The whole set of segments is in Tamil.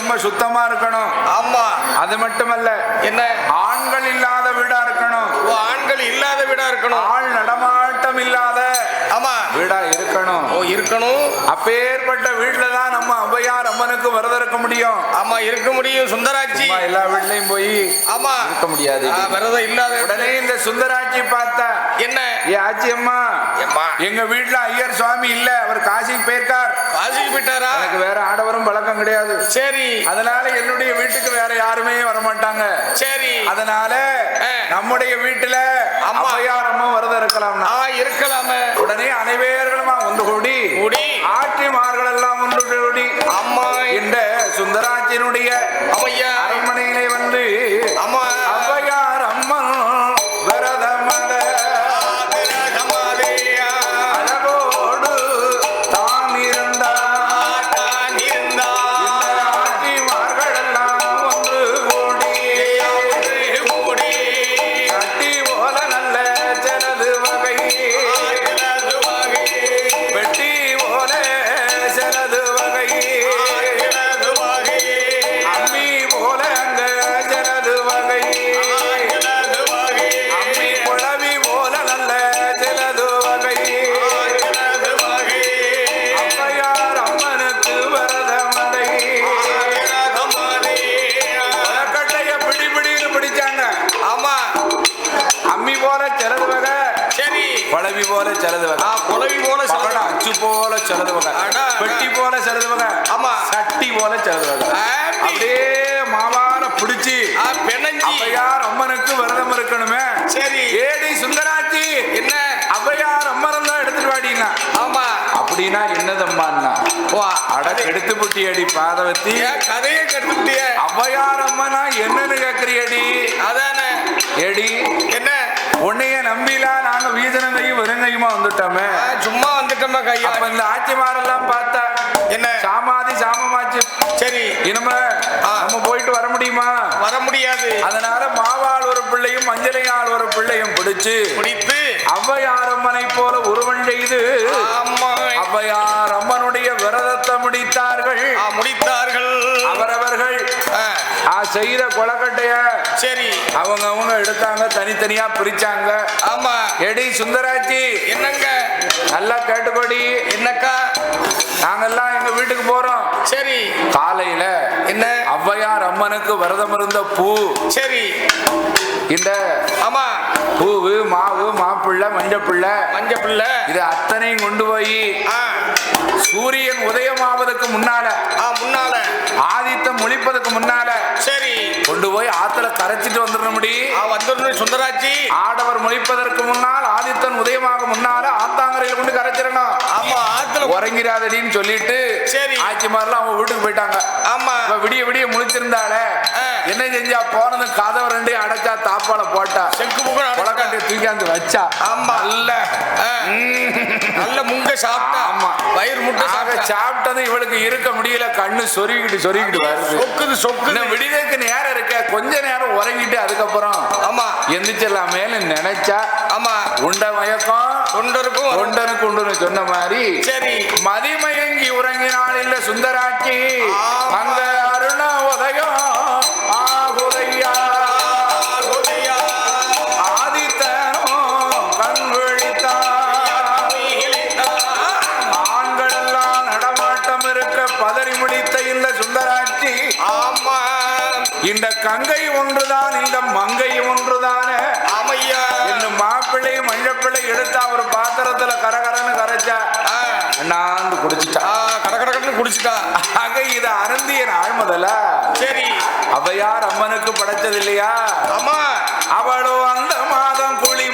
ரொம்ப சுத்தமா இருக்கணும். ஆமா. அது மட்டுமல்ல என்ன? ஆண்கள் இல்லாத வீடா இருக்கணும். ஆண்கள் இல்லாத வீடா இருக்கணும். ஆள் நடமாட்டம் இல்லாத ஆமா. வீடா இருக்கணும். ஓ இருக்கணும். அப்பேற்பட்ட வீட்டுல தான் நம்ம ஔவையார் அம்மனுக்கு விரதம் இருக்க முடியும். ஆமா இருக்க முடியும் சுந்தராட்சி. எல்லா வீட்லயும் போய் ஆமா. இருக்க முடியாது. விரதம் இல்லாத உடனே இந்த சுந்தராட்சி பார்த்தா என்ன? ஏ ஆச்சி அம்மா எங்க வீட்டுல ஐயர் சுவாமி இல்ல. அவர் காசிக்கு போயிருக்கார். காசிக்கு போயிட்டாரா? எனக்கு வேற ஆடவரும் பழக்கம் கிடையாது. சரி. அதனால என்னுடைய வீட்டுக்கு வேற யாருமே வர மாட்டாங்க சரி. அதனால. நம்முடைய வீட்டுல அம்மா. அம்மையார் அம்மா விரதம் இருக்கலாம்னா. ஆ இருக்கலாமே. உடனே அனைவர்களுமா ஒன்று கூடி. கூடி. ஆட்சிமார்கள் எல்லாம் ஒன்று கூடி. அம்மா. இந்த சுந்தராட்சியினுடைய அம்மையா. போல. அப்படியே மாவார பிடிச்சு அவ்வையார் அம்மனுக்கு விரதம் இருக்கணுமே. சரி. ஏடி சுந்தராட்சி என்ன? அவ்வையார் அம்மரம் தான் எடுத்துட்டு வாடினா ஆமா. அப்படின்னா என்னதம்மான்னா அட கெடுத்து புட்டி அடி பாதவத்தி கதையை கட்டுட்டிய அவ்வையார் அம்மனா என்னன்னு கேக்குறியடி? அதானே. ஏடி என்ன? உன்னைய நம்பிலா நாங்க வீதனங்கையும் வெறுங்கையுமா வந்துட்டோமே? சும்மா வந்துட்டோமா கையா இந்த ஆட்சிமாரெல்லாம் பார்த்தா என்ன? சாமாதி சாமமாச்சு. சரி. இனிமே. நம்ம போயிட்டு வர முடியுமா? வர முடியாது. அதனால மாவாள் ஒரு பிள்ளையும் மஞ்சளையாள் ஒரு பிள்ளையும் பிடிச்சு பிடித்து அம்மனை போல உருவம் செய்து ஆமா செய்த கொலக்கட்டைய சரி. அவங்க அவங்க எடுத்தாங்க தனித்தனியா பிரிச்சாங்க. ஆமா. எடி சுந்தராட்சி என்னங்க? நல்லா கேட்டுக்கோடி. என்னக்கா? நாங்கெல்லாம் எங்க வீட்டுக்கு போறோம். சரி. காலையில என்ன? ஔவையார் அம்மனுக்கு விரதம் இருந்த பூ. சரி. இந்த ஆமா. பூவு மாவு மாப்பிள்ளை மஞ்சப்பிள்ளை. மஞ்ச பிள்ளை இது அத்தனையும் கொண்டு போய் ஆ. சூரியன் உதயமாவதற்கு முன்னால ஆ முன்னால. ஆதித்தம் ஒளிப்பதற்கு முன்னால சரி. கொண்டு போய் ஆத்துல கரைச்சிட்டு வந்துடணும்படி ஆ வந்துடணும் சுந்தராட்சி ஆடவர் முழிப்பதற்கு முன்னால் ஆதித்தன் உதயமாக முன்னால ஆத்தாங்கரையில கொண்டு கரைச்சிடணும். உறங்கிறாதடின்னு சொல்லிட்டு சரி. ஆச்சிமாரெல்லாம் அவங்க வீட்டுக்கு போயிட்டாங்க. ஆமா. இப்ப விடிய விடிய முழிச்சிருந்தாலே. என்ன செஞ்சா போனது கதவை ரெண்டையும் அடைச்சா தாப்பால போட்டா. செக்கு புக்கு கொலக்கட்டையை தூக்கியாந்து வச்சா. ஆமா. நல்ல. நல்ல முங்க சாப்பிட்டா. ஆமா. வயிறு முட்டை சாப்பிட்டது இவளுக்கு இருக்க முடியல கண்ணு சொருகிட்டு சொருகிட்டு வருது. சொக்குது இன்னும் விடியதுக்கு நேரம் இருக்க. கொஞ்ச நேரம் உறங்கிட்டு அதுக்கப்புறம் ஆமா. எந்திரிச்சிடலாமேன்னு நினைச்சா ஆமா. உண்ட மயக்கம் தொண்டருக்கும் தொண்டனுக்கு உண்டுன்னு சொன்ன மாதிரி சரி. மதிமயங்கி உறங்கினாள் இல்ல சுந்தராட்சி. அங்க அருண உதயம் ஆகுதையா இந்த சுந்தராட்சி. ஆமா இந்த கங்கை ஒன்றுதான் இந்த மங்கை ஒன்றுதானே? மாப்பிள்ளை மஞ்சப்பிள்ளை எடுத்தா ஒரு பாத்திரத்துல கரகரன்னு கரைச்சா அண்ணாந்து குடிச்சிட்டா. கட கட கடன்னு குடிச்சிட்டா. ஆக இது அருந்திய நாள் முதல்ல சரி. அவையார் அம்மனுக்கு படைச்சது இல்லையா ஆமா. அவளோ அந்த மாதம் குழி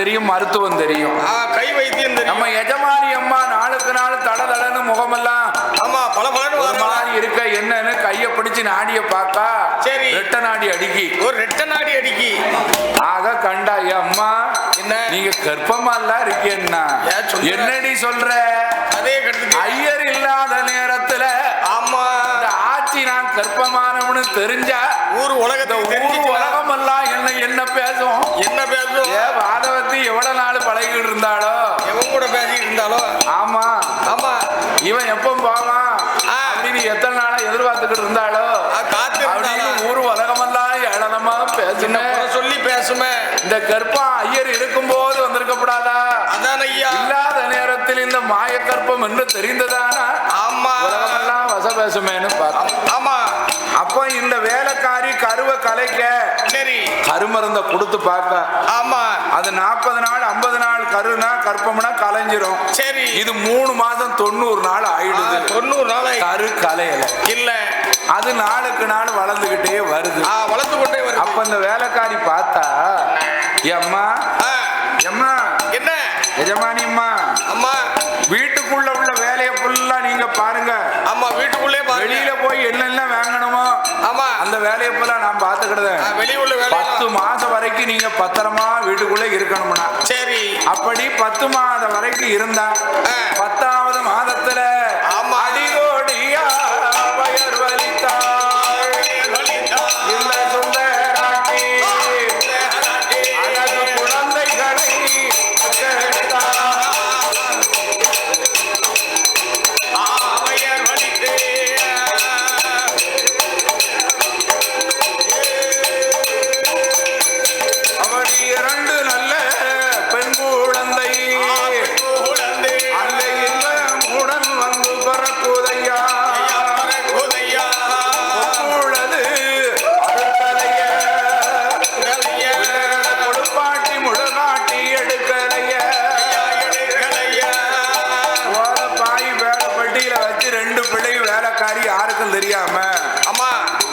தெரியும் மருத்துவம் தெரியும். கை வைத்தியம் நம்ம தெரியும் எஜமானி அம்மா நாளுக்கு நாள் தட தடன்னு முகமெல்லாம் ஆமா பல வரலாம் மாதிரி இருக்க என்னன்னு கைய பிடிச்சு நாடிய பார்த்தா சரி. ரெட்ட நாடி அடிக்கி. ஒரு ரெட்ட நாடி அடிக்கி. ஆக கண்டா "ஏ அம்மா என்ன? நீங்க இருக்கேன்னா ஏன் சொல்ற? என்னடி சொல்ற? அதே ஐயர் இல்லாத நேரத்துல ஆமா. ஆட்சி நான் கர்ப்பமானவனு தெரிஞ்சா ஊர் உலகத்தை ஊர் உலகம் எல்லாம் என்ன என்ன பேசும்? என்ன பேசும்? நாள் பழகிட்டு இருந்தாளோ? எவன் கூட பேசிட்டு இருந்தாலும் ஆமா. ஆமா. இவன் எப்ப போவான். அப்படின்னு எத்தனை நாளா எதிர்பார்த்துக்கிட்டு இருந்தாளோ? ஆ, காத்து ஊர் உலகமெல்லாம் ஏளனமா குறை சொல்லி பேசுமே. இந்த கர்ப்பம் ஐயர் இருக்கும்போது வந்திருக்கப்படாதா? அதான் ஐயா. இல்லாத நேரத்தில் இந்த மாய கற்பம் என்று தெரிந்ததானா? ஆமா. உலகமெல்லாம் வச பேசுமேன்னு பார்த்தோம் ஆமா. அப்ப இந்த வேலைக்காரி கருவை கலைக்க. சரி. கருமருந்த கொடுத்து பார்க்க ஆமா. அது நாற்பது நாள் ஐம்பது நாள் கருனா கற்பம்னா கலைஞ்சிரும். சரி. இது மூணு மாசம் தொண்ணூறு நாள் ஆயிடுது. தொண்ணூறு நாளை கரு கலையல. இல்ல. அது நாளுக்கு நாள் வளர்ந்துகிட்டே வருது. வளர்த்து கொண்டே வருது. அப்ப இந்த வேலைக்காரி பார்த்தா எம்மா எம்மா என்ன? எஜமானி அம்மா அம்மா வீட்டுக்குள்ள உள்ள வேலையை ஃபுல்லா நீங்க பாருங்க ஆமா வீட்டுக்குள்ளே பாருங்க வெளியில போய் என்னெல்லாம் வாங்கணுமோ ஆமா ஃபுல்லா நான் பாத்துக்கிடுதேன் ஆ, வெளிய உள்ள பத்து மாசம் வரைக்கும் நீங்க பத்திரமா வீட்டுக்குள்ள இருக்கணும்னா. சரி. அப்படி பத்து மாதம் வரைக்கும் இருந்தா ஆ.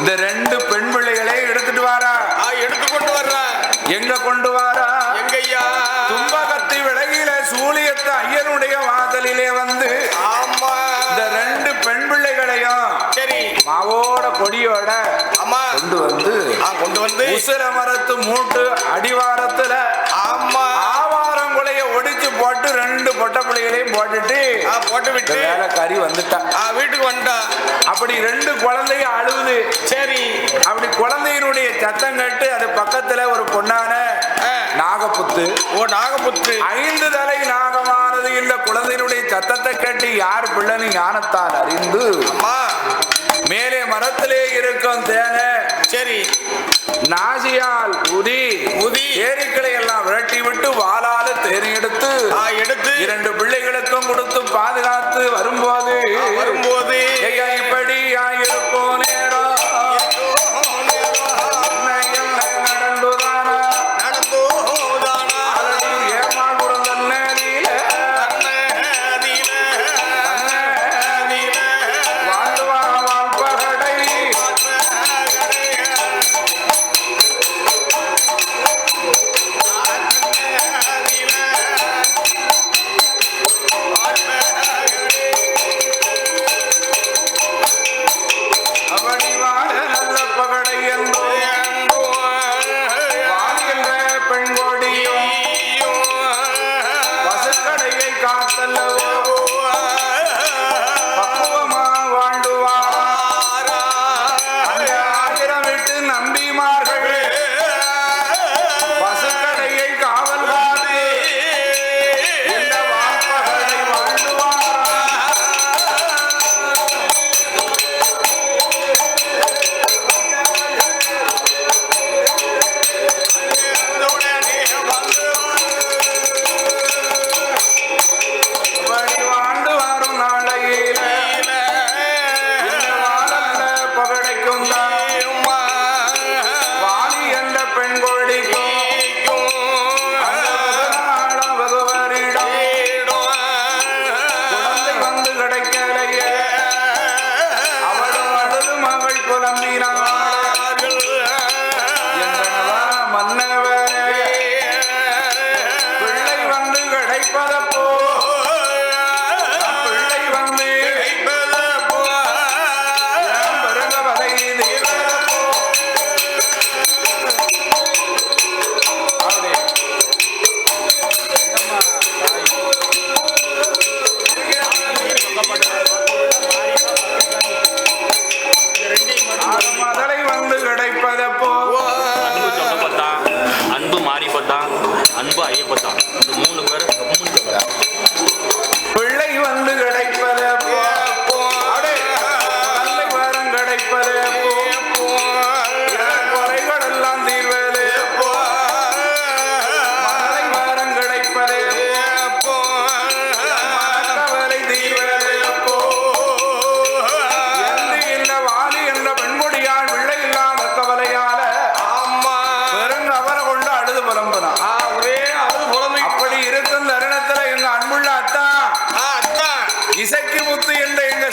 இந்த ரெண்டு பெண் பிள்ளைகளே எடுத்துட்டு வாரா. எடுத்து கொண்டு வர்றேன் எங்க கொண்டு வாரா? எங்கய்யா? தும்பகத்தி விலகில சூழியத்து ஐயனுடைய வாசலிலே வந்து ஆமா. இந்த ரெண்டு பெண் பிள்ளைகளையும் சரி. மாவோட கொடியோட அம்மா. கொண்டு வந்து ஆ, கொண்டு வந்து. உசிர மரத்து மூட்டு அடிவாரத்துல ஆமா. பிள்ளைகளையும் போட்டுட்டு போட்டு விட்டு வேலைக்காரி வந்துட்டா. வீட்டுக்கு வந்துட்டா. அப்படி ரெண்டு குழந்தையும் அழுவுது. சரி. அப்படி குழந்தையினுடைய சத்தம் கேட்டு அது பக்கத்துல ஒரு பொண்ணான நாகப்புத்து ஓ நாகபுத்து. ஐந்து தலை நாகமானது. இந்த குழந்தையினுடைய சத்தத்தை கேட்டு யார் பிள்ளைன்னு ஞானத்தால் அறிந்து மேலே மரத்திலே இருக்கும் தேனை சரி. நாசியால் உதி உதி. ஏரிக்களை எல்லாம் விரட்டி விட்டு வாளால தேனி எடுத்து ஆ, எடுத்து இரண்டு பிள்ளைகளுக்கும் கொடுத்து பாதுகாத்து வரும்போது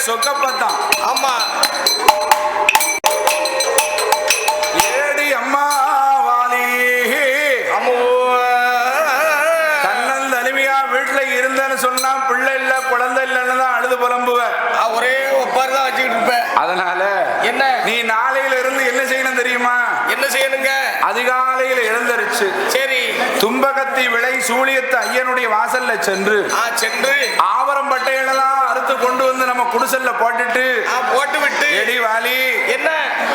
சொக்கப்பத்தான் ஆமா. ஏடி அம்மா வாலி அம்மோ தன்னல் தனிமையா வீட்டுல இருந்தேன்னு சொன்னா பிள்ளை இல்ல குழந்தை இல்லைன்னு தான் அழுது புலம்புவேன். ஒரே ஒப்பாரி தான் வச்சுக்கிட்டு இருப்பேன். அதனால என்ன? நீ நாளையில இருந்து என்ன செய்யணும் தெரியுமா? என்ன செய்யணுங்க? அதிகாலையில எழுந்தரிச்சு. சரி. தும்பகத்தி விளை சூழியத்து ஐயனுடைய வாசல்ல சென்று ஆ சென்று. ஆவரம் பட்டைகளெல்லாம் அறுத்து கொண்டு வந்து நம்ம குடிசல்ல போட்டுட்டு ஆ போட்டு விட்டு எடி வாலி. என்ன?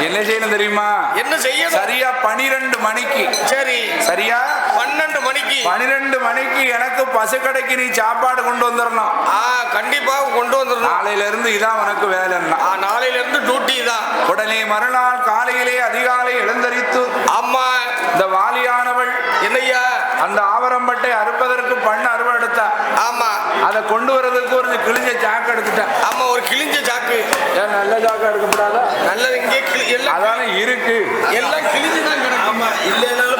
என்ன செய்யணும் தெரியுமா? என்ன செய்யணும்? சரியா பனிரெண்டு மணிக்கு. சரி. சரியா? பன்னெண்டு மணிக்கு. பனிரெண்டு மணிக்கு எனக்கு பசுக்கடைக்கு நீ சாப்பாடு கொண்டு வந்துடணும் ஆ கண்டிப்பா கொண்டு வந்துடணும் நாளையில இருந்து இதான் உனக்கு வேலைன்னா. நாளையில இருந்து டியூட்டி தான். உடனே மறுநாள் காலையிலே அதிகாலை எழுந்தரித்து அம்மா இந்த வாலியானவள் என்னய்யா? அந்த ஆவரம்பட்டை அறுப்பதற்கு பண்ண அறுவை எடுத்தா ஆமா அதை கொண்டு வரதுக்கு ஒரு கிழிஞ்ச சாக்கு எடுத்துட்டேன் ஆமா ஒரு கிழிஞ்ச சாக்கு ஏன் நல்ல சாக்கா எடுக்கப்படாதா? நல்லது இங்கே அதான இருக்கு. எல்லாம் கிழிஞ்சு தான் கிடக்கும் இல்லைனாலும்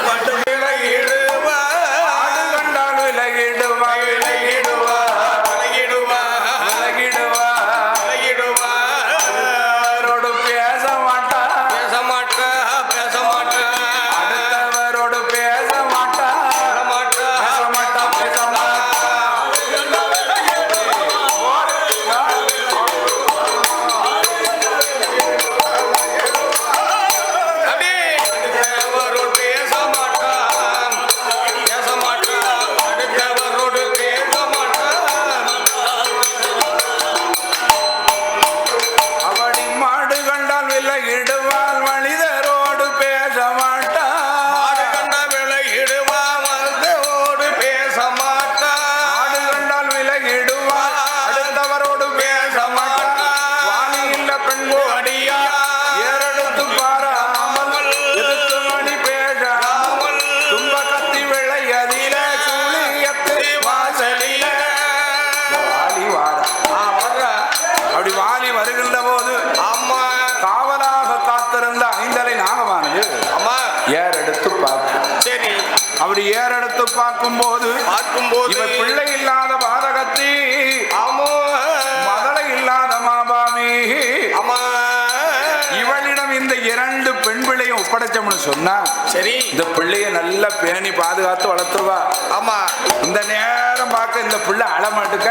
ஒப்படைச்சோம்னு சொன்னா சரி. இந்த பிள்ளைய நல்லா பேணி பாதுகாத்து வளர்த்துவா ஆமா. இந்த நேரம் பார்க்க இந்த பிள்ளை அழமாட்டுக்க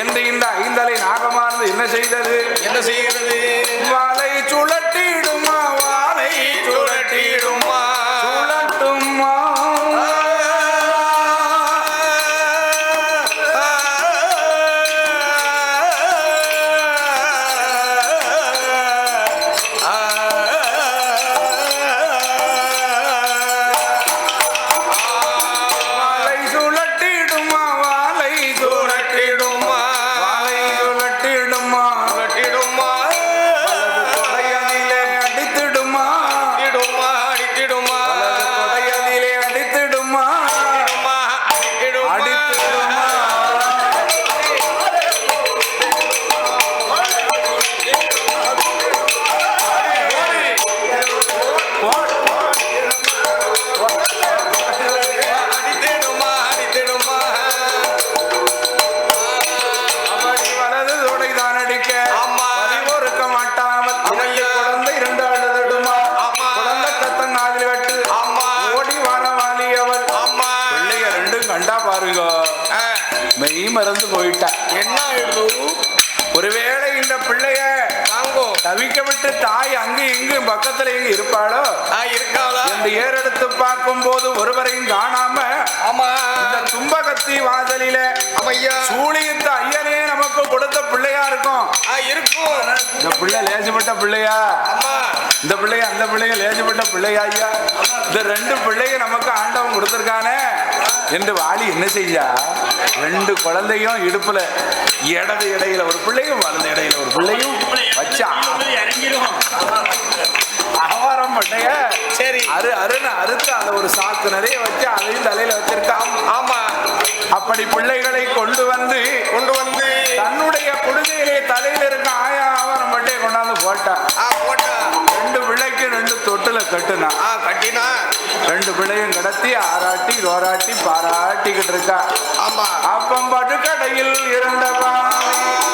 என்று இந்த ஐந்தலை நாகமானது என்ன செய்தது? என்ன செய்கிறது? தாய் அங்கு இங்கு பக்கத்துல எங்க இருப்பாளோ? ஆ இருக்காளா? என்று ஏறெடுத்து பார்க்கும் போது ஒருவரையும் காணாம ஆமா. இந்த தும்பகத்தி வாசலில அம்மையா சூழியத்து ஐயனே நமக்கு கொடுத்த பிள்ளையா இருக்கும். இருக்கும். இந்த பிள்ளை லேசுப்பட்ட பிள்ளையா? இந்த பிள்ளைய அந்த பிள்ளைய லேசுப்பட்ட பிள்ளையா ஐயா? இந்த ரெண்டு பிள்ளைய நமக்கு ஆண்டவன் கொடுத்திருக்கானே. என்று வாலி என்ன செய்யா? ரெண்டு குழந்தையும் இடுப்புல இடது இடையில ஒரு பிள்ளையும் வலது இடையில ஒரு பிள்ளையும் வச்சா. அகவாரம் பட்டைய சரி. அரு அருன்னு அறுத்து அதை ஒரு சாக்கு நிறைய வச்சு அதையும் தலையில வச்சிருக்கான். ஆமா. அப்படி பிள்ளைகளை கொண்டு வந்து கொண்டு வந்து. தன்னுடைய குடிசையிலே தலையில இருக்க ஆயா ஆவரம் பட்டையை கொண்டாந்து போட்டா. ஆ போட்டா. ரெண்டு தொட்டுல கட்டுனா ஆ கட்டினா ரெண்டு பிள்ளையும் கடத்தி ஆராட்டி ரோராட்டி பாராட்டிக்கிட்டு இருக்கா ஆமா அப்பம் படுக்கடையில் இருந்தவா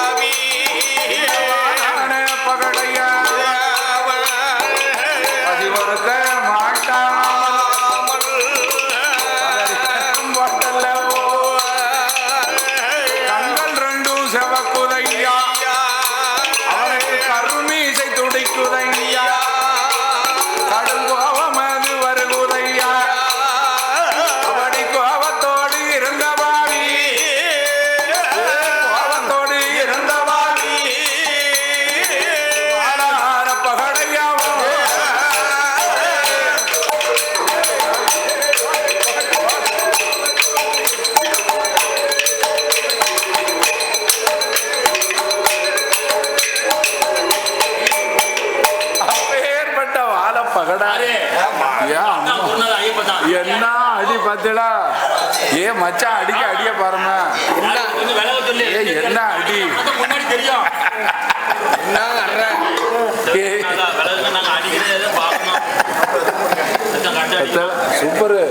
ஆவி வாழான பகடையா சூப்பரு.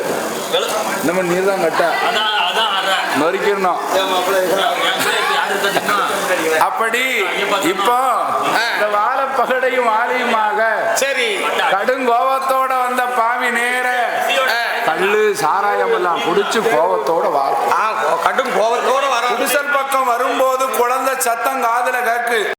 நம்ம நீ தான் கட்ட நொறுக்கிடணும்? அப்படி இப்போ இந்த வாழ பகடையும் வாழையுமாக சரி கடுங்கோபத்தோட வந்த பாவி நேர கல்லு சாராயம் எல்லாம் குடிச்சு கோபத்தோட வாழும் ஆ, கடும் கோபத்தோட வர குடிசல் பக்கம் வரும்போது குழந்தை சத்தம் காதுல கேக்கு.